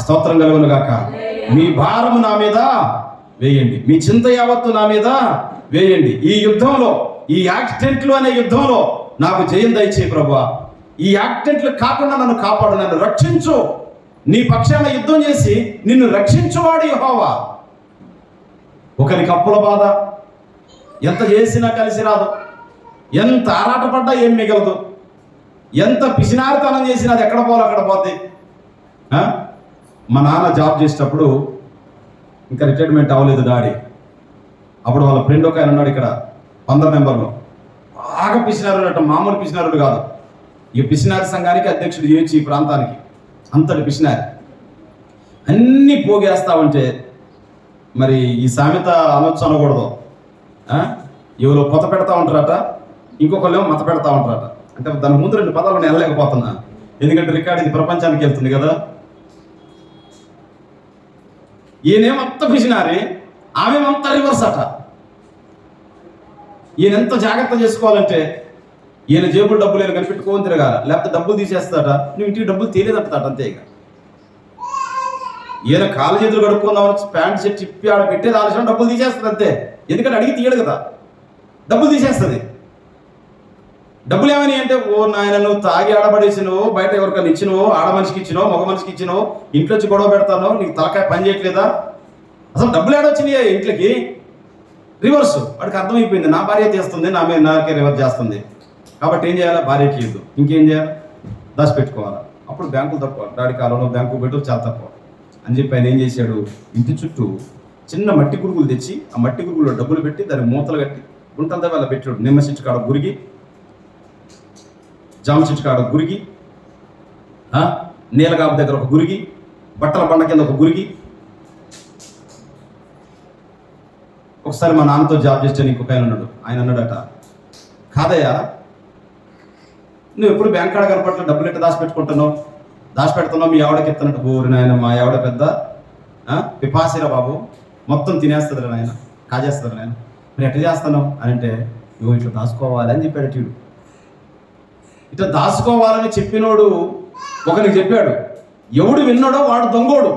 స్తోత్రం కలుగును గాక మీ భారము నా మీద వేయండి. మీ చింత యావత్తు నా మీద వేయండి. ఈ యుద్ధంలో ఈ యాక్సిడెంట్లు అనే యుద్ధంలో నాకు జయం దయచేయి ప్రభా ఈ యాక్సిడెంట్లు కాకుండా నన్ను కాపాడు నన్ను రక్షించు. నీ పక్షాన యుద్ధం చేసి నిన్ను రక్షించువాడు యెహోవా. ఒకరికి అప్పుల బాధ ఎంత చేసినా కలిసి రాదు. ఎంత ఆరాటపడ్డా ఏం మిగలదు. ఎంత పిసినారితనం చేసినా అది ఎక్కడ పోవాలి అక్కడ పోతే మా నాన్న జాబ్ చేసేటప్పుడు ఇంకా రిటైర్మెంట్ అవ్వలేదు డాడీ. అప్పుడు వాళ్ళ ఫ్రెండ్ ఒక ఆయన ఉన్నాడు ఇక్కడ పంద్ర మెంబర్లో. బాగా పిసినారుడు అట మామూలు పిసినారుడు కాదు. ఈ పిసినారి సంఘానికి అధ్యక్షుడు చేయొచ్చు ఈ ప్రాంతానికి? అంతటి పిసినారి. అన్నీ పోగేస్తా ఉంటే మరి ఈ సామెత అనొచ్చు అనకూడదు. ఎవరో పొత పెడతా ఉంటారట ఇంకొకళ్ళు మత పెడతా ఉంటారట. అంటే దాని ముందు రెండు పదాలు నేను వెళ్ళలేకపోతున్నా. ఎందుకంటే రికార్డు ఇది ప్రపంచానికి వెళ్తుంది కదా. ఈయనేమంత పిసినారే? ఆమెమంత రివర్స్ అట. ఈయన ఎంత జాగ్రత్త చేసుకోవాలంటే ఈయన జేబులు డబ్బులు ఏమైనా కనిపెట్టుకోని తిరగాల. లేకపోతే డబ్బులు తీసేస్తాట నువ్వు ఇంటికి డబ్బులు తీయలేదంటాట అంతే ఇక. ఈయన కాలు చేతులు కడుక్కుందామని ప్యాంట్ షర్ట్ ఇప్పి ఆడ పెట్టేది ఆలోచన డబ్బులు తీసేస్తుంది అంతే. ఎందుకంటే అడిగి తీయడు కదా. డబ్బులు తీసేస్తుంది. డబ్బులు ఏమని అంటే ఓ నాయన నువ్వు తాగి ఆడబడేసినవు బయట ఎవరికైనా ఇచ్చినవు ఆడ మనిషికి ఇచ్చినవు మగ మనిషికి ఇచ్చినవు ఇంట్లో వచ్చి గొడవ పెడతాను నీకు తలకాయ పని చేయట్లేదా? అసలు డబ్బులు ఏడొచ్చినాయి ఇంట్లోకి? రివర్స్. వాడికి అర్థమైపోయింది. నా భార్య తీస్తుంది నా మీద నాకే రివర్స్ చేస్తుంది. కాబట్టి ఏం చేయాలి? భార్యకి ఇద్దు ఇంకేం చేయాలి? దాచిపెట్టుకోవాలి అప్పుడు బ్యాంకులు తక్కువ. డాడీ కాలంలో బ్యాంకు పెట్టు చాలా తక్కువ. అని చెప్పి ఆయన ఏం చేశాడు? ఇంటి చుట్టూ చిన్న మట్టి గురుగులు తెచ్చి ఆ మట్టి గురుగులో డబ్బులు పెట్టి దాన్ని మూతలు కట్టి గుంటల వాళ్ళ పెట్టాడు. నిమ్మ చెట్టు కాడ గురిగి జామ చెట్టు కాడ గురిగి నీలగాబు దగ్గర ఒక గురిగి బట్టల బండ కింద ఒక గురిగి ఒకసారి మా నాన్నతో జాబ్ చేస్తే ఇంకొక ఆయన ఉన్నాడు. ఆయన అన్నాడట కాదయ్యా నువ్వు ఎప్పుడు బ్యాంక్ కాడ కనపట్ల డబ్బులు ఎట్లా దాచిపెట్టుకుంటున్నావు? దాచిపెడుతున్నావు మీ ఆవిడకి ఎత్తనట్టు ఊరి నాయన మా ఆవిడ పెద్ద పిపాసిరా బాబు. మొత్తం తినేస్తుంది నాయన కాజేస్తుంది నాయన. మరి ఎట్లా చేస్తాను అని అంటే నువ్వు ఇట్లా దాచుకోవాలి అని చెప్పాడు ట్యూడు ఇట్లా దాచుకోవాలని చెప్పినోడు ఒకరికి చెప్పాడు ఎవడు విన్నాడో వాడు దొంగోడు.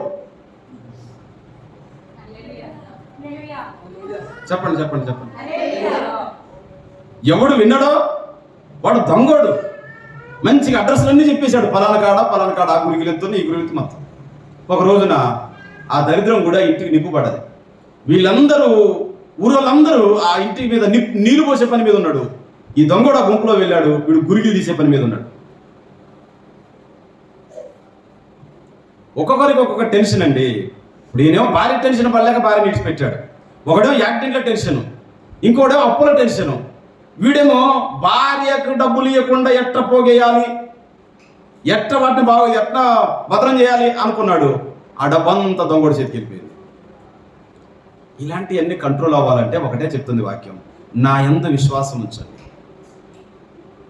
చెప్పండి చెప్పండి చెప్పండి. ఎవడు విన్నాడో వాడు దొంగోడు. మంచిగా అడ్రస్లన్నీ చెప్పేశాడు పలానా కాడ పలానా కాడ ఆ గురికి వెళ్తుంది ఈ గురికి మొత్తం ఒక రోజున ఆ దరిద్రం కూడా ఇంటికి నిప్పుపడది వీళ్ళందరూ ఊరోళ్ళందరూ ఆ ఇంటి మీద నిప్పు నీళ్ళు పోసే పని మీద ఉన్నాడు. ఈ దొంగోడు ఆ గుంపులో వెళ్ళాడు వీడు గురిగిలు తీసే పని మీద ఉన్నాడు. ఒక్కొక్కరికి ఒక్కొక్క టెన్షన్ అండి. ఇప్పుడు ఈయనేమో భార్య టెన్షన్ పడలేక భార్య విడిచిపెట్టాడు ఒకడేమో యాక్టింగ్ల టెన్షన్ ఇంకోడేమో అప్పుల టెన్షన్. వీడేమో భార్యకు డబ్బులు ఇవ్వకుండా ఎట్ట పోగేయాలి? ఎట్ట వాటిని బాగా ఎట్ట భద్రం చేయాలి అనుకున్నాడు. ఆ డబ్బంతా దొంగడు చేతికి వెళ్ళిపోయింది. ఇలాంటివన్నీ కంట్రోల్ అవ్వాలంటే ఒకటే చెప్తుంది వాక్యం. నా ఎంత విశ్వాసం ఉంచండి.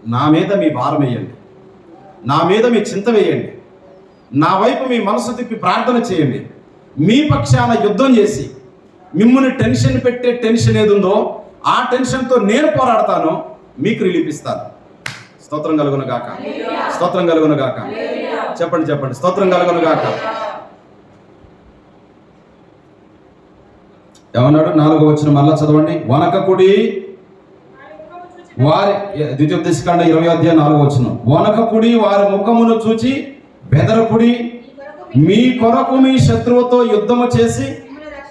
నా మీద మీ భారం వేయండి. నా మీద మీ చింత వేయండి. నా వైపు మీ మనసు తిప్పి ప్రార్థన చేయండి. మీ పక్షాన యుద్ధం చేసి మిమ్మల్ని టెన్షన్ పెట్టే టెన్షన్ ఏది ఉందో ఆ టెన్షన్తో నేను పోరాడతాను మీకు రిలీఫ్ ఇస్తాను. స్తోత్రం కలుగును గాక. స్తోత్రం కలుగును గాక. చెప్పండి చెప్పండి. స్తోత్రం కలుగును గాక. ఏమన్నాడు? నాలుగో వచ్చిన మళ్ళా చదవండి. వనకకుడి వారి ద్వితీయోపదేశకాండ ఇరవై అధ్యాయం నాలుగు వచ్చిన వనకకుడి వారి ముఖమును చూచి బెదరకుడి మీ కొరకు మీ శత్రువుతో యుద్ధము చేసి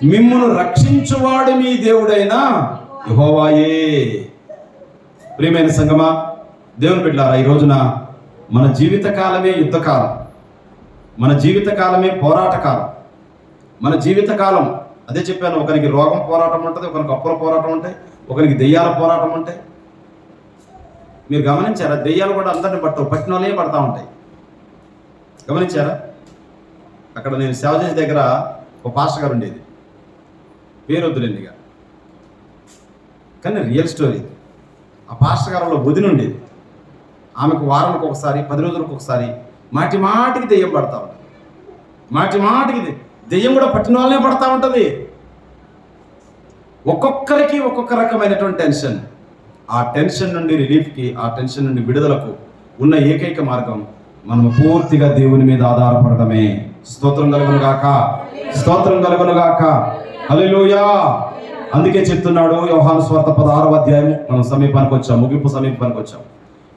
మిమ్మను రక్షించువాడు మీ దేవుడైన యెహోవాయే. ప్రియమైన సంగమా దేవుని బిడ్డారా ఈ రోజున మన జీవితకాలమే యుద్ధకాలం. మన జీవితకాలమే పోరాటకాలం. మన జీవితకాలం అదే చెప్పాను ఒకరికి రోగం పోరాటం ఉంటుంది ఒకరికి అప్పుల పోరాటం ఉంటాయి ఒకరికి దెయ్యాల పోరాటం ఉంటాయి మీరు గమనించారా? దెయ్యాలు కూడా అందరిని పట్టవు పట్టిన వాళ్ళే పడతా ఉంటాయి. గమనించారా? అక్కడ నేను సేవ చేసే దగ్గర ఒక పాస్టర్ గారు ఉండేది. పేరొద్దులేండి ఇక. కానీ రియల్ స్టోరీ. ఆ పాస్టర్ గారు వదిన ఉండేది. ఆమెకు వారానికి ఒకసారి పది రోజులకు ఒకసారి మాటి మాటికి దెయ్యం పడతా ఉంటుంది. మాటి మాటికి దెయ్యం కూడా పట్టిన వాళ్ళనే పడతా ఉంటుంది. ఒక్కొక్కరికి ఒక్కొక్క రకమైనటువంటి టెన్షన్. ఆ టెన్షన్ నుండి రిలీఫ్కి ఆ టెన్షన్ నుండి విడుదలకు ఉన్న ఏకైక మార్గం మనము పూర్తిగా దేవుని మీద ఆధారపడటమే. స్తోత్రం కలుగును గాక. స్తోత్రం కలుగును గాక. హల్లెలూయా. అందుకే చెప్తున్నాడు యోహాను స్వార్థ పదహారవ అధ్యాయం మనం సమీపానికి వచ్చాం ముగింపు సమీపానికి వచ్చాం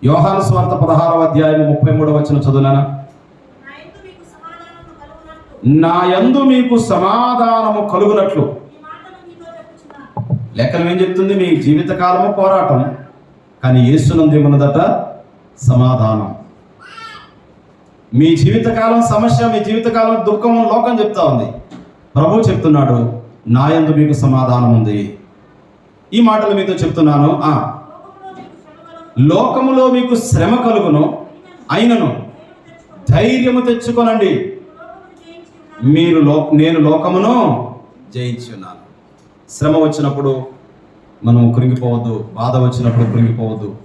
యోహాను స్వార్థ పదహారవ అధ్యాయం ముప్పై మూడవ వచ్చిన చదువునానా? నా యందు మీకు సమాధానము నా యందు మీకు సమాధానము కలుగునట్లు కలుగునట్లు ఈ మాటలు మీతో చెప్పుచున్నాను లెక్కలు ఏం చెప్తుంది? మీ జీవితకాలము పోరాటం కానీ యేసునందు ఏమన్నదట? సమాధానం. మీ జీవితకాలం సమస్య మీ జీవితకాలం దుఃఖం లోకం చెప్తా ఉంది. ప్రభు చెప్తున్నాడు నాయందు మీకు సమాధానం ఉంది. ఈ మాటలు మీతో చెప్తున్నాను. ఆ. లోకములో మీకు శ్రమ కలుగును అయినను ధైర్యము తెచ్చుకొనండి. మీరు లో నేను లోకమును జయించి ఉన్నాను శ్రమ వచ్చినప్పుడు మనం కృంగిపోవద్దు బాధ వచ్చినప్పుడు కృంగిపోవద్దు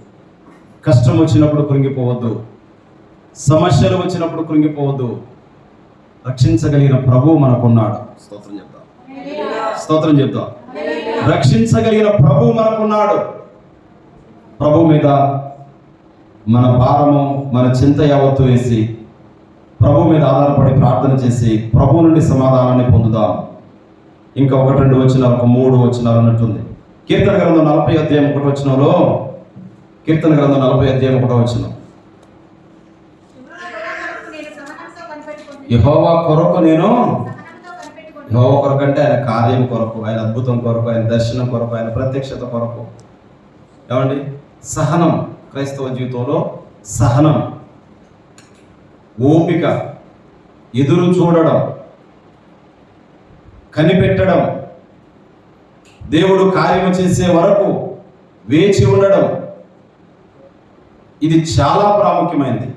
కష్టం వచ్చినప్పుడు కృంగిపోవద్దు సమస్యలు వచ్చినప్పుడు కృంగిపోవద్దు. రక్షించగలిగిన ప్రభువు మనకున్నాడు. స్తోత్రం చెప్తాం. స్తోత్రం చెప్తాం. రక్షించగలిగిన ప్రభువు మనకున్నాడు. ప్రభు మీద మన భారము మన చింత యావత్తు వేసి ప్రభు మీద ఆధారపడి ప్రార్థన చేసి ప్రభు నుండి సమాధానాన్ని పొందుదాం. ఇంకా ఒకటి రెండు వచ్చినారు ఒక మూడు వచ్చినారు అన్నట్టుంది. కీర్తన గ్రంథం నలభై అధ్యాయం ఒకటి వచ్చినలో కీర్తన గ్రంథం నలభై అధ్యాయం ఒకటో వచ్చిన యహోవా కొరకు నేను యహోవ కొరకు అంటే ఆయన కార్యం కొరకు ఆయన అద్భుతం కొరకు ఆయన దర్శనం కొరకు ఆయన ప్రత్యక్షత కొరకు. ఏమండి? సహనం. క్రైస్తవ జీవితంలో సహనం. ఓపిక. ఎదురు చూడడం. కనిపెట్టడం. దేవుడు కార్యము చేసే వరకు వేచి ఉండడం. ఇది చాలా ప్రాముఖ్యమైనది.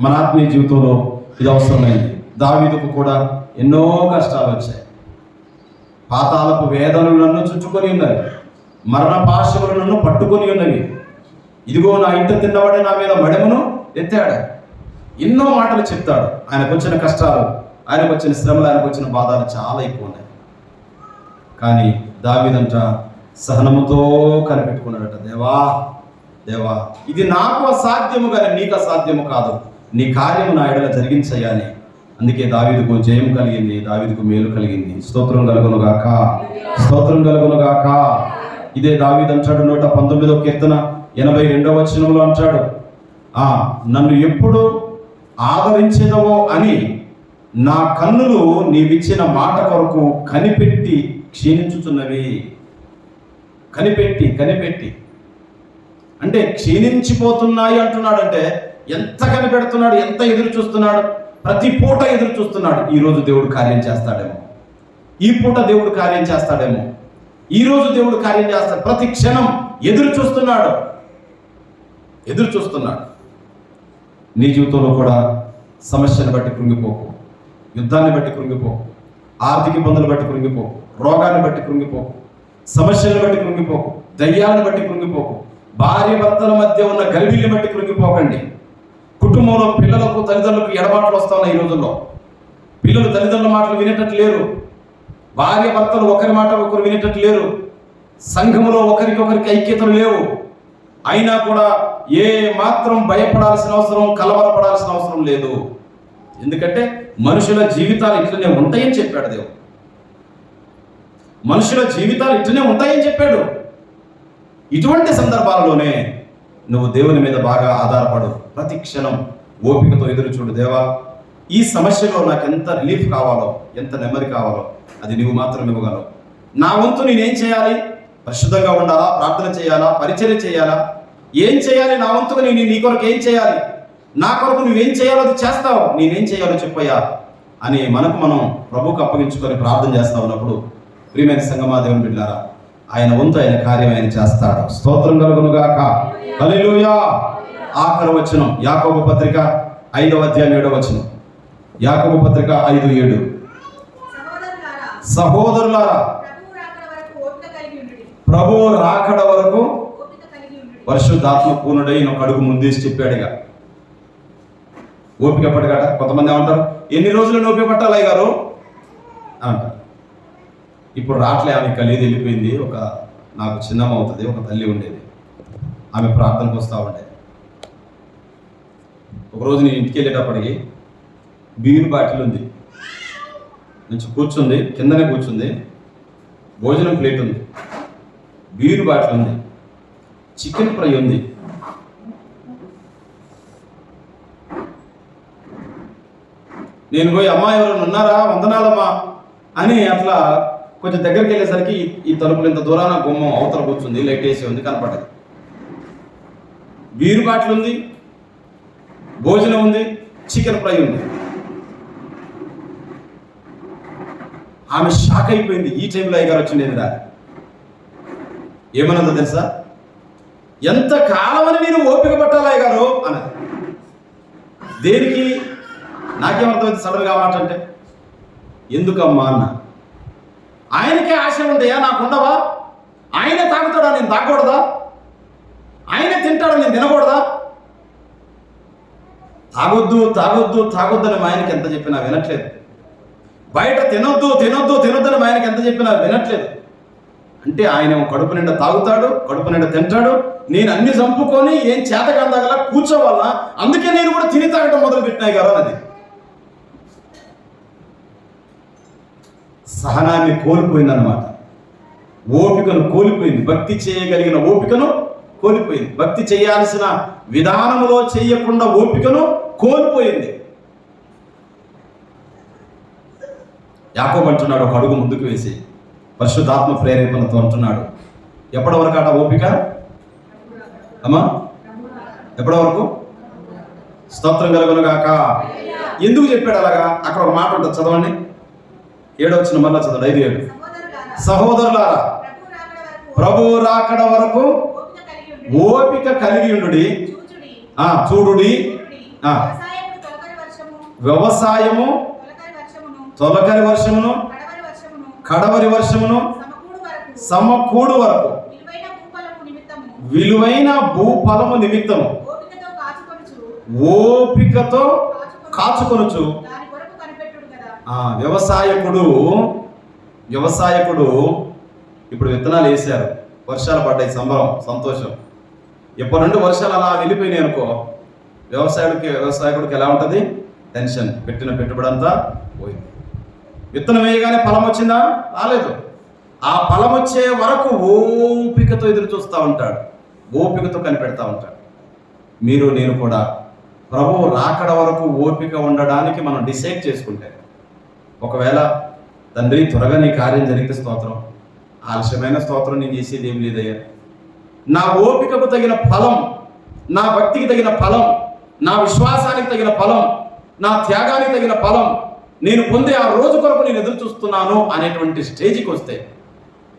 మన ఆత్మీయ జీవితంలో ఇది అవసరమైంది. దావీదుకు కూడా ఎన్నో కష్టాలు వచ్చాయి. పాతాలపు వేదనలు నన్ను చుట్టుకొని ఉన్నవి. మరణ పాశములు నన్ను పట్టుకొని ఉన్నవి. ఇదిగో నా ఇంట తిన్నవాడే నా మీద మడమును ఎత్తాడు. ఎన్నో మాటలు చెప్తాడు. ఆయనకు వచ్చిన కష్టాలు ఆయనకు వచ్చిన శ్రమలు ఆయనకు వచ్చిన బాధలు చాలా ఎక్కువ ఉన్నాయి. కానీ దావిదంట సహనముతో కనిపెట్టుకున్నాడట దేవా దేవా ఇది నాకు అసాధ్యము కానీ నీకు అసాధ్యము కాదు. నీ కార్యము నా ఎడల జరిగించయ్యాలి అందుకే దావీదుకు జయం కలిగింది దావీదుకు మేలు కలిగింది. స్తోత్రం కలుగును గాక స్తోత్రం కలుగును గాక. ఇదే దావిద్ అంటాడు నూట పంతొమ్మిదో కీర్తన ఎనభై రెండవ వచనంలో అంటాడు ఆ నన్ను ఎప్పుడు ఆదరించేదవో అని నా కన్నులు నీవిచ్చిన మాట కొరకు కనిపెట్టి క్షీణించుతున్నవి కనిపెట్టి కనిపెట్టి. అంటే క్షీణించిపోతున్నాయి అంటున్నాడంటే ఎంత కనిపెడుతున్నాడు ఎంత ఎదురు చూస్తున్నాడు ప్రతి పూట ఎదురు చూస్తున్నాడు. ఈరోజు దేవుడు కార్యం చేస్తాడేమో. ఈ పూట దేవుడు కార్యం చేస్తాడేమో. ఈరోజు దేవుడు కార్యం చేస్తాడు. ప్రతి క్షణం ఎదురు చూస్తున్నాడు. ఎదురు చూస్తున్నాడు. నీ జీవితంలో కూడా సమస్యను బట్టి కృంగిపోకు. యుద్ధాన్ని బట్టి కృంగిపో ఆర్థిక ఇబ్బందులు బట్టి కృంగిపో రోగాన్ని బట్టి కృంగిపో సమస్యలను బట్టి కృంగిపోకు దయ్యాలను బట్టి కృంగిపోకు భార్య భర్తల మధ్య ఉన్న గల్బీల్ని బట్టి కృంగిపోకండి. కుటుంబంలో పిల్లలకు తల్లిదండ్రులకు ఎడబాట్లు వస్తున్నాయి ఈ రోజుల్లో. పిల్లలు తల్లిదండ్రుల మాటలు వినేటట్టు లేరు. భార్య భర్తలు ఒకరి మాట ఒకరు వినేటట్టు లేరు. సంఘములో ఒకరికి ఒకరికి ఐక్యతలు లేవు. అయినా కూడా ఏ మాత్రం భయపడాల్సిన అవసరం కలవరపడాల్సిన అవసరం లేదు. ఎందుకంటే మనుషుల జీవితాలు ఇట్లనే ఉంటాయని చెప్పాడు దేవుడు. మనుషుల జీవితాలు ఇట్లనే ఉంటాయని చెప్పాడు. ఇటువంటి సందర్భాలలోనే నువ్వు దేవుని మీద బాగా ఆధారపడు. ప్రతి క్షణం ఓపికతో ఎదురు చూడు దేవా. ఈ సమస్యలో నాకు ఎంత రిలీఫ్ కావాలో ఎంత నెమ్మది కావాలో అది నువ్వు మాత్రం ఇవ్వగలవు. నా వంతు నేనేం చేయాలి? పరిశుద్ధంగా ఉండాలా? ప్రార్థన చేయాలా? పరిచర్య చేయాలా? ఏం చేయాలి నా వంతుగా నేను నీ కొరకు ఏం చేయాలి? నా కొరకు నువ్వేం చేయాలో అది చేస్తావు నేనేం చేయాలో చెప్పయ్యా అని మనకు మనం ప్రభుకు అప్పగించుకొని ప్రార్థన చేస్తా ఉన్నప్పుడు ప్రియమైన సంగమా దేవుని బిడ్డారా ఆయన వంతు ఆయన కార్యం ఆయన చేస్తాడు. స్తోత్రం కలుగును గాక. హల్లెలూయా. ఆఖరి వచనం. యాకోబు పత్రిక ఐదవ అధ్యాయం ఏడవ వచనం. యాకోబు పత్రిక ఐదు ఏడు. సహోదరులారా ప్రభు రాకడ వరకు పరిశుద్ధాత్మ పూర్ణుడై ఒక అడుగు ముందేసి చెప్పాడుగా. ఓపిక పడగట కొంతమంది ఏమంటారు ఎన్ని రోజులు ఓపిక పట్టాలి గారు అంటారు. ఇప్పుడు రాట్లే ఆమె కలిగి వెళ్ళిపోయింది ఒక నాకు చిన్నమ్మ అవుతుంది ఒక తల్లి ఉండేది. ఆమె ప్రార్థనకు వస్తూ ఉండేది. ఒకరోజు నేను ఇంటికి వెళ్ళేటప్పటికి బీర్ బాటిల్ ఉంది. నుంచి కూర్చుంది కిందనే కూర్చుంది. భోజనం ప్లేట్ ఉంది. బీర్ బాటిల్ ఉంది. చికెన్ ఫ్రై ఉంది. నేను పోయి అమ్మ ఎవరైనా ఉన్నారా? వందనాలమ్మా. అని అట్లా కొంచెం దగ్గరికి వెళ్ళేసరికి ఈ- తలుపులు ఇంత దూరాన గుమ్మం అవతల కూర్చుంది లైట్ వేసి ఉంది కనపడదు. బీరు బాటిల్ ఉంది భోజనం ఉంది చికెన్ ఫ్రై ఉంది. ఆమె షాక్ అయిపోయింది. ఈ టైంలో అయ్యగారు వచ్చిండేది రా ఏమన్నదో తెలుసా? ఎంత కాలమని నేను ఓపిక పట్టాలి అయ్యగారు? అన్నది. దేనికి నాకేమర్థమైంది సడన్గా మాట అంటే ఎందుకమ్మా అన్న? ఆయనకే ఆశ ఉందయ్యా నాకు ఉండవా? ఆయనే తాగుతాడా నేను తాగకూడదా? ఆయనే తింటాడా నేను తినకూడదా? తాగొద్దు తాగొద్దు తాగొద్దని మా ఆయనకి ఎంత చెప్పినా వినట్లేదు. బయట తినొద్దు తినొద్దు తినొద్దని మా ఆయనకి ఎంత చెప్పినా వినట్లేదు. అంటే ఆయన కడుపు నిండా తాగుతాడు కడుపు నిండా తింటాడు. నేను అన్ని చంపుకొని ఏం చేతకందగల కూర్చోవాలా? అందుకే నేను కూడా తిని తాగటం మొదలు పెట్టినాయి కదా అది సహనాన్ని కోల్పోయిందనమాట ఓపికను కోల్పోయింది. భక్తి చేయగలిగిన ఓపికను కోల్పోయింది. భక్తి చేయాల్సిన విధానములో చేయకుండా ఓపికను కోల్పోయింది. యాకోబు అంటున్నాడు ఒక అడుగు ముందుకు వేసి పరిశుద్ధాత్మ ప్రేరేపణతో అంటున్నాడు. ఎప్పటి వరకు అట ఓపిక? అమ్మా ఎప్పటి వరకు? స్తోత్రం కలుగును గాక ఎందుకు చెప్పాడు అలాగా? అక్కడ ఒక మాట ఉంటుంది చదవండి. ఏడో వచ్చిన మళ్ళా చదవండి ఐదు ఏడు. సహోదరులారా ప్రభు రాకడ వరకు ఓపిక కలిగి ఉండు ఆ చూడుడి. వ్యవసాయము తొలకరి వర్షమును కడవరి వర్షమును సమకూడు వరకు విలువైన భూఫలము విలువైన భూఫలము నిమిత్తము ఓపికతో కాచుకొనుచు ఓపికతో కాచుకొనుచు దాని కొరకు కనిపెట్టుడు కదా ఆ వ్యవసాయకుడు వ్యవసాయకుడు ఇప్పుడు విత్తనాలు వేశారు. వర్షాలు పడ్డాయి సంబరం సంతోషం. ఎప్పటి నుండి వర్షాలు అలా వెళ్ళిపోయినాయి అనుకో వ్యవసాయుడికి వ్యవసాయకుడికి ఎలా ఉంటుంది? టెన్షన్. పెట్టిన పెట్టుబడి అంతా పోయింది. విత్తనం వేయగానే ఫలం వచ్చిందా? రాలేదు. ఆ ఫలం వచ్చే వరకు ఓపికతో ఎదురు చూస్తూ ఉంటాడు. ఓపికతో కనిపెడతా ఉంటాడు. మీరు నేను కూడా ప్రభు రాకడ వరకు ఓపిక ఉండడానికి మనం డిసైడ్ చేసుకుంటే ఒకవేళ తండ్రి త్వరగా నీ కార్యం జరిగితే స్తోత్రం. ఆలస్యమైన స్తోత్రం నేను చేసేది ఏం లేదయ్యా. నా ఓపికకు తగిన ఫలం నా భక్తికి తగిన ఫలం నా విశ్వాసానికి తగిన ఫలం నా త్యాగానికి తగిన ఫలం నేను పొందే ఆ రోజు కొరకు నేను ఎదురు చూస్తున్నాను అనేటువంటి స్టేజ్కి వస్తే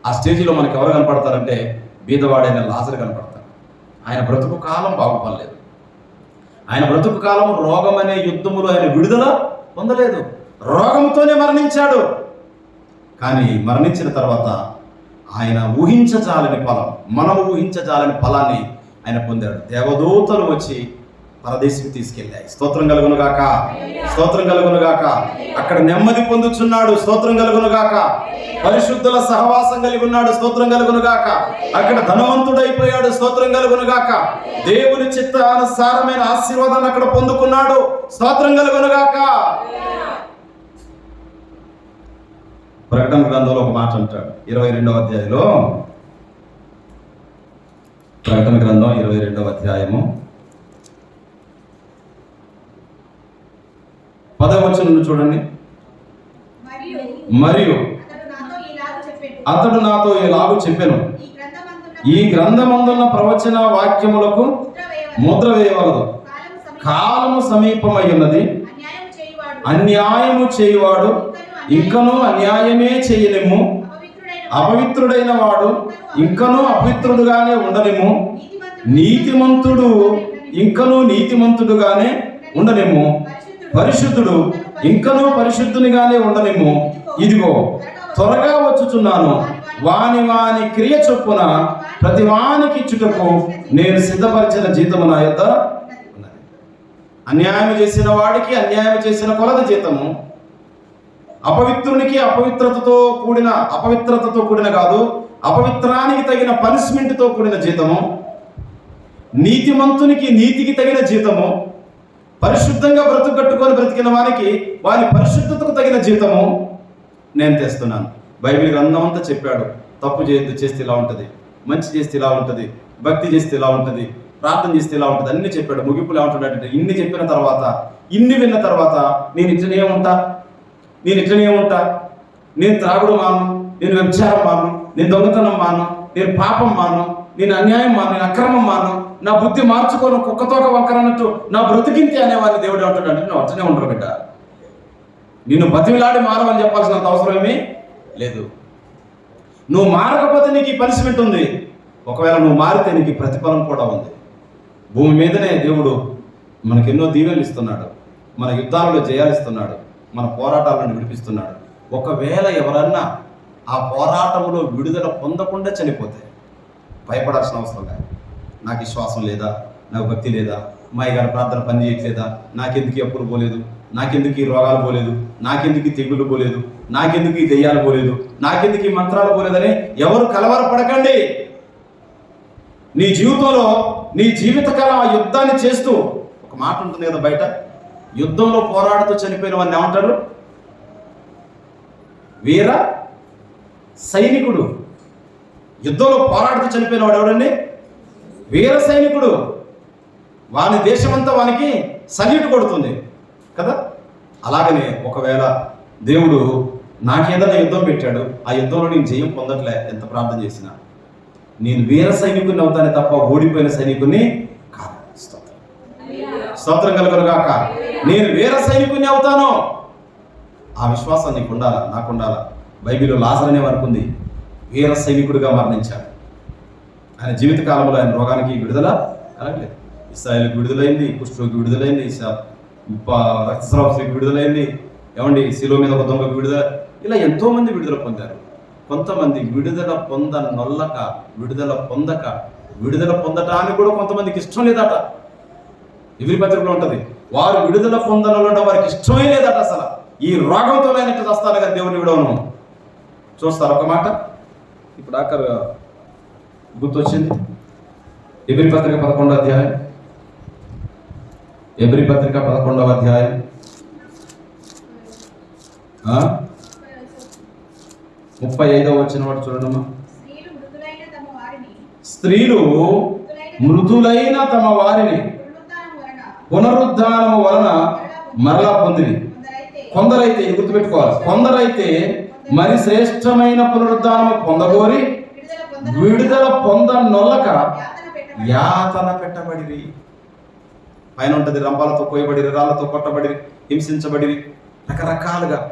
ఆ స్టేజిలో మనకు ఎవరు కనపడతారంటే బీదవాడైన లాజరు కనపడతారు. ఆయన బ్రతుకు కాలం బాగుపడలేదు. ఆయన బ్రతుకు కాలం రోగం అనే యుద్ధములో ఆయన విడుదల పొందలేదు. రోగంతోనే మరణించాడు. కానీ మరణించిన తర్వాత ఆయన ఊహించజాలని ఫలం మనము ఊహించజాలని ఫలాన్ని ఆయన పొందాడు. దేవదూతలు వచ్చి పరదేశం తీసుకెళ్ళాయి. స్తోత్రం కలుగును గాక స్తోత్రం కలుగును గాక అక్కడ నెమ్మది పొందుచున్నాడు. స్తోత్రం కలుగును గాక పరిశుద్ధుల సహవాసం కలిగి ఉన్నాడు. స్తోత్రం కలుగును గాక అక్కడ ధనవంతుడైపోయాడు. స్తోత్రం కలుగును గాక దేవుని చిత్తానుసారమైన ఆశీర్వాదాన్ని అక్కడ పొందుకున్నాడు. స్తోత్రం కలుగునుగాక. ప్రకటన గ్రంథంలో ఒక మాట అంటాడు. ఇరవై రెండవ అధ్యాయంలో ప్రకటన గ్రంథం ఇరవై రెండవ అధ్యాయము. పదవచనం చూడండి. మరియు అతడు నాతో ఇలాగ చెప్పాను. ఈ గ్రంథమందున్న ప్రవచన వాక్యములకు ముద్ర వేయవలదు. కాలము సమీప- కాలము సమీపమై ఉన్నది. అన్యాయము చేయువాడు. ఇంకను అన్యాయమే చేయలేము. అపవిత్రుడైన వాడు ఇంకను అపవిత్రుడుగానే ఉండలేము. నీతిమంతుడు ఇంకను నీతిమంతుడుగానే ఉండలేము. పరిశుద్ధుడు ఇంకను పరిశుద్ధునిగానే ఉండలేము. ఇదిగో త్వరగా వచ్చుచున్నాను. వాని వాని క్రియ చొప్పున ప్రతి వానికి ఇచ్చుటకు నేను సిద్ధపరిచిన జీతము నా యొక్క అన్యాయం చేసిన వాడికి అన్యాయం చేసిన కొలత జీతము. అపవిత్రునికి అపవిత్రతతో కూడిన అపవిత్రతతో కూడిన కాదు అపవిత్రానికి తగిన పనిష్మెంట్తో కూడిన జీతము నీతిమంతునికి నీతికి తగిన జీతము పరిశుద్ధంగా బ్రతుకట్టుకొని బ్రతికిన వారికి వారి పరిశుద్ధతకు తగిన జీతము నేను తెస్తున్నాను. బైబిల్ గ్రంథం అంతా చెప్పాడు తప్పు చేయొద్దు చేస్తే ఇలా ఉంటుంది మంచి చేస్తే ఇలా ఉంటుంది భక్తి చేస్తే ఇలా ఉంటుంది ప్రార్థన చేస్తే ఇలా ఉంటుంది అన్ని చెప్పాడు ముగింపులు ఏమంటున్నాడంటే ఇన్ని చెప్పిన తర్వాత ఇన్ని విన్న తర్వాత నేను ఇట్లనే ఉంటా నేను ఇట్లనే ఉంటా. నేను త్రాగుడు మాను నేను వ్యభిచారం మాను నేను దొంగతనం మాను నేను పాపం మాను నేను అన్యాయం మాను నేను అక్రమం మాను నా బుద్ధి మార్చుకోను కుక్కతోక వంకర అన్నట్టు నా బ్రతికింతే అనేవాడిని దేవుడు అంటాడు అంటే నువ్వు అట్లనే ఉండరు బిడ్డ. నిన్ను బతిమిలాడి మారవని చెప్పాల్సినంత అవసరం ఏమీ లేదు. నువ్వు మారకపోతే నీకు ఈ పనిష్మెంట్ ఉంది. ఒకవేళ నువ్వు మారితే నీకు ప్రతిఫలం కూడా ఉంది. భూమి మీదనే దేవుడు మనకెన్నో ఎన్నో దీవెనలు ఇస్తున్నాడు. మన యుద్ధాలలో జయాలిస్తున్నాడు మన పోరాటాలను విడిపిస్తున్నాడు. ఒకవేళ ఎవరన్నా ఆ పోరాటంలో విడుదల పొందకుండా చనిపోతే భయపడాల్సిన అవసరం లేదు. నాకు విశ్వాసం లేదా? నాకు భక్తి లేదా? మా గారి ప్రార్థన పని చేయట్లేదా? నాకెందుకు ఎప్పుడు అప్పులు పోలేదు? నాకెందుకు ఈ రోగాలు పోలేదు? నాకెందుకు ఈ తెగులు పోలేదు? నాకెందుకు ఈ దెయ్యాలు పోలేదు? నాకెందుకు ఈ మంత్రాలు పోలేదని ఎవరు కలవరపడకండి. నీ జీవితంలో నీ జీవితకాలం ఆ యుద్ధాన్ని చేస్తూ ఒక మాట ఉంటుంది కదా బయట? యుద్ధంలో పోరాడుతూ చనిపోయిన వాడిని ఏమంటారు? వీర సైనికుడు. యుద్ధంలో పోరాడుతూ చనిపోయిన వాడు ఎవడండి? వీర సైనికుడు. వాని దేశమంతా వానికి సల్యూట్ కొడుతుంది కదా? అలాగనే ఒకవేళ దేవుడు నాకేదైనా యుద్ధం పెట్టాడు ఆ యుద్ధంలో నేను జయం పొందట్లే ఎంత ప్రార్థన చేసినా. నేను వీర సైనికుని అవుతానే తప్ప ఓడిపోయిన సైనికుని కాదు. స్తోత్రం. స్తోత్రం కలుగురుగాక నేను వీర సైనికుని అవుతాను? ఆ విశ్వాసం నీకు ఉండాలా నాకు ఉండాలా బైబిల్లో లాజర్ అనే వరకు ఉంది. వీర సైనికుడిగా మరణించాడు. ఆయన జీవిత కాలంలో ఆయన రోగానికి విడుదల కలగలేదు ఇస్రాయల్కి విడుదలైంది కుష్ఠరోగి విడుదలైంది శ- విడుదలైంది. ఏమండి? శిలో మీద ఒక దొంగకు విడుదల ఇలా ఎంతోమంది విడుదల పొందారు. కొంతమంది విడుదల పొంద నొల్లక విడుదల పొందక విడుదల పొందటానికి కూడా కొంతమందికి ఇష్టం లేదట. ఎవరి పత్రికలో ఉంటది. వారు విడుదల పొందనలో వారికి ఇష్టమే లేదట అసలు. ఈ రోగంతో లేనట్టు వస్తాను కదా దేవుని విడవను. చూస్తారు ఒక మాట? ఇప్పుడు ఆఖరు గుర్తొచ్చింది. ఎబ్రి పత్రిక పదకొండవ అధ్యాయం. ఎబ్రి పత్రిక పదకొండవ అధ్యాయం? ముప్పై ఐదవ వచ్చిన వాడు చూడమ్మా స్త్రీలు మృదులైన తమ వారిని స్త్రీలు మృదులైన తమ వారిని పునరుత్థానం వలన పునరుద్ధానము వలన మరలా పొందిరి. కొందరైతే ఇది గుర్తుపెట్టుకోవాలి. కొందరైతే మరి శ్రేష్టమైన పునరుద్ధానము పొందగోరి విడుదల పొంద నొల్లక యాతన పెట్టబడి పైన ఉంటది రంపాలతో కోయబడిరి రాళ్ళతో కొట్టబడిరి హింసించబడిరి. రకరకాలుగా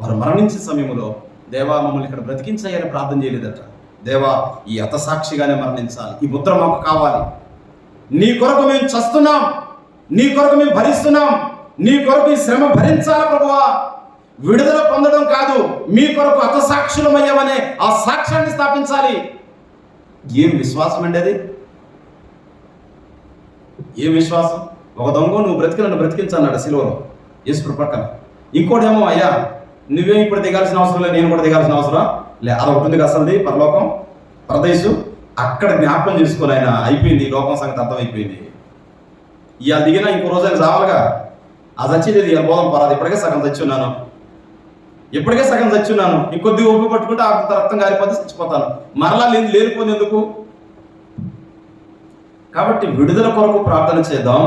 వారు మరణించే సమయంలో దేవా మమ్మల్ని ఇక్కడ బ్రతికించాయని ప్రార్థన చేయలేదట. దేవా ఈ అతసాక్షిగానే మరణించాలి. ఈ ముద్ర మాకు కావాలి. నీ కొరకు మేము చస్తున్నాం. నీ కొరకు మేము భరిస్తున్నాం. నీ కొరకు ఈ శ్రమ భరించాలి ప్రభువా. విడుదల పొందడం కాదు మీ కొరకు అతసాక్షులమయ్యామనే ఆ సాక్ష్యాన్ని స్థాపించాలి. ఏం విశ్వాసం అండి అది? ఏం విశ్వాసం? ఒక దొంగ నువ్వు బ్రతికి నన్ను బ్రతికించన్నాడు సిలువలో యేసుడు పక్కన. ఇంకోటేమో అయ్యా నువ్వేం ఇప్పుడు దిగాల్సిన అవసరం లేదు నేను కూడా దిగాల్సిన అవసరం లే అది ఉంది అసలుది పరలోకం పరదేశు అక్కడ జ్ఞాపకం చేసుకుని ఆయన అయిపోయింది లోకం సంగతి అర్థమైపోయింది. ఇవాళ దిగినా ఇంకో రోజు ఆయన రావాలిగా. అది వచ్చేది ఇవాళ బోధం పరాదు. ఇప్పటికే సగం చచ్చున్నాను ఇప్పటికే సగం చచ్చున్నాను ఇంకొద్ది ఊపి పట్టుకుంటే ఆ రక్తం కారిపోతే చచ్చిపోతాను. మరలా లేదు లేనిపోయింది ఎందుకు కాబట్టి విడుదల కొరకు ప్రార్థన చేద్దాం.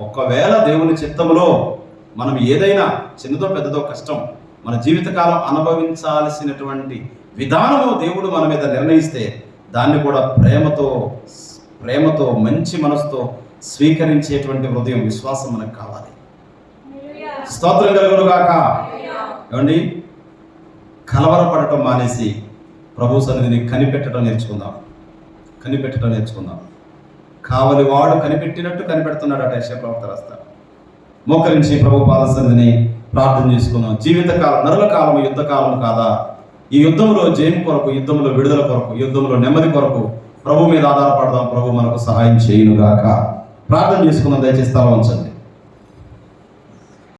ఒకవేళ దేవుని చిత్తంలో మనం ఏదైనా చిన్నదో పెద్దదో కష్టం మన జీవితకాలం అనుభవించాల్సినటువంటి విధానము దేవుడు మన మీద నిర్ణయిస్తే దాన్ని కూడా ప్రేమతో ప్రేమతో మంచి మనసుతో స్వీకరించేటువంటి హృదయం విశ్వాసం మనకు కావాలి. స్తోత్రం కలుగునుగాక. ఏమండి? కలవరపడటం మానేసి ప్రభు సన్నిధిని కనిపెట్టడం నేర్చుకుందాం. కనిపెట్టడం నేర్చుకుందాం. కావలి వాడు కనిపెట్టినట్టు కనిపెడుతున్నాడట అట యెషయా మోకరించి ప్రభు పాద సన్నిధిని ప్రార్థన చేసుకుందాం. జీవితకాలం నరుల కాలం యుద్ధకాలం కాదా? ఈ యుద్ధంలో జయం కొరకు యుద్ధంలో విడుదల కొరకు యుద్ధంలో నెమ్మది కొరకు ప్రభు మీద ఆధారపడదాం. ప్రభు మనకు సహాయం చేయునుగాక. ప్రార్థన చేసుకుందాం దయచేసి తల ఉంచండి.